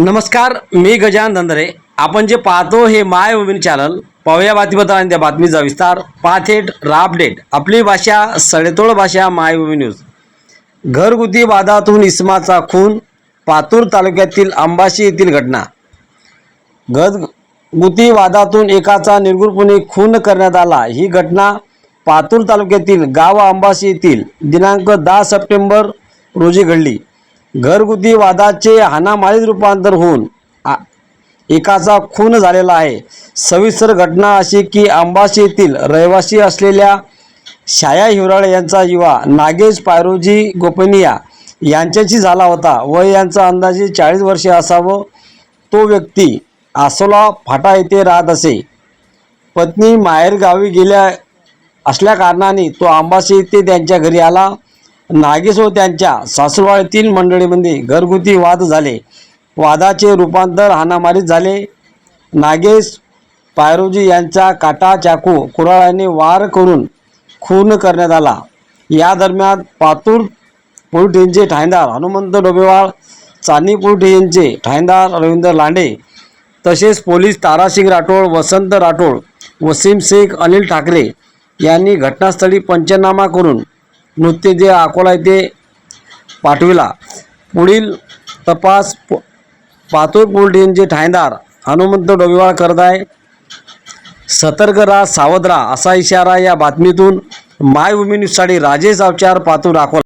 नमस्कार मी गजान धंदरे. आपण जे पाहतो हे माय वुमेन चॅनल पाहूया आणि त्या बातमीचा विस्तार. पाथेट रापडेट आपली भाषा सडेतोड भाषा माय वुमेन न्यूज. घरगुती वादातून इस्माचा खून पातूर तालुक्यातील अंबाशी येथील घटना. घरगुती वादातून एकाचा निर्गुणपणे खून करण्यात आला. ही घटना पातूर तालुक्यातील गाव अंबाशी येथील दिनांक दहा सप्टेंबर रोजी घडली. घरगुती वादाचे हाणामारीत रूपांतर होऊन आ- एकाचा खून झालेला आहे. सविस्तर घटना अशी की अंबाशी येथील रहिवासी असलेल्या छाया हिवराळे यांचा युवा नागेश पायरोजी गोपनिया यांच्याशी झाला होता. व यांचा अंदाजे चाळीस वर्षे असावं. तो व्यक्ती आसोला फाटा येथे राहत असे. पत्नी माहेर गावी गेल्या असल्या कारणाने तो अंबाशी येथे त्यांच्या घरी आला. नागेश व त्यांच्या सासरवाडीतील मंडळीमध्ये घरगुती वाद झाले. वादाचे रूपांतर हाणामारीत झाले. नागेश पायरोजी यांचा काटा चाकू कुऱ्हाळाने वार करून खून करण्यात आला. या दरम्यान पातूर पुरठेंचे स्टेशनचे ठाणेदार हनुमंत डोबेवाळ चांदी पोलीस यांचे ठाणेदार रवींद्र लांडे तसेच पोलीस तारासिंग राठोड वसंत राठोड वसीम शेख अनिल ठाकरे यांनी घटनास्थळी पंचनामा करून मृत्यूदेह अकोला येथे पाठविला. पुढील तपास प- पातूर पोलीस ठाणेदार हनुमंत डोबेवाळ करत आहे. सतर्क राहा सावध राहा असा इशारा या बातमीतून माय न्यूजसाठी राजेश अवचार पातूर अकोला.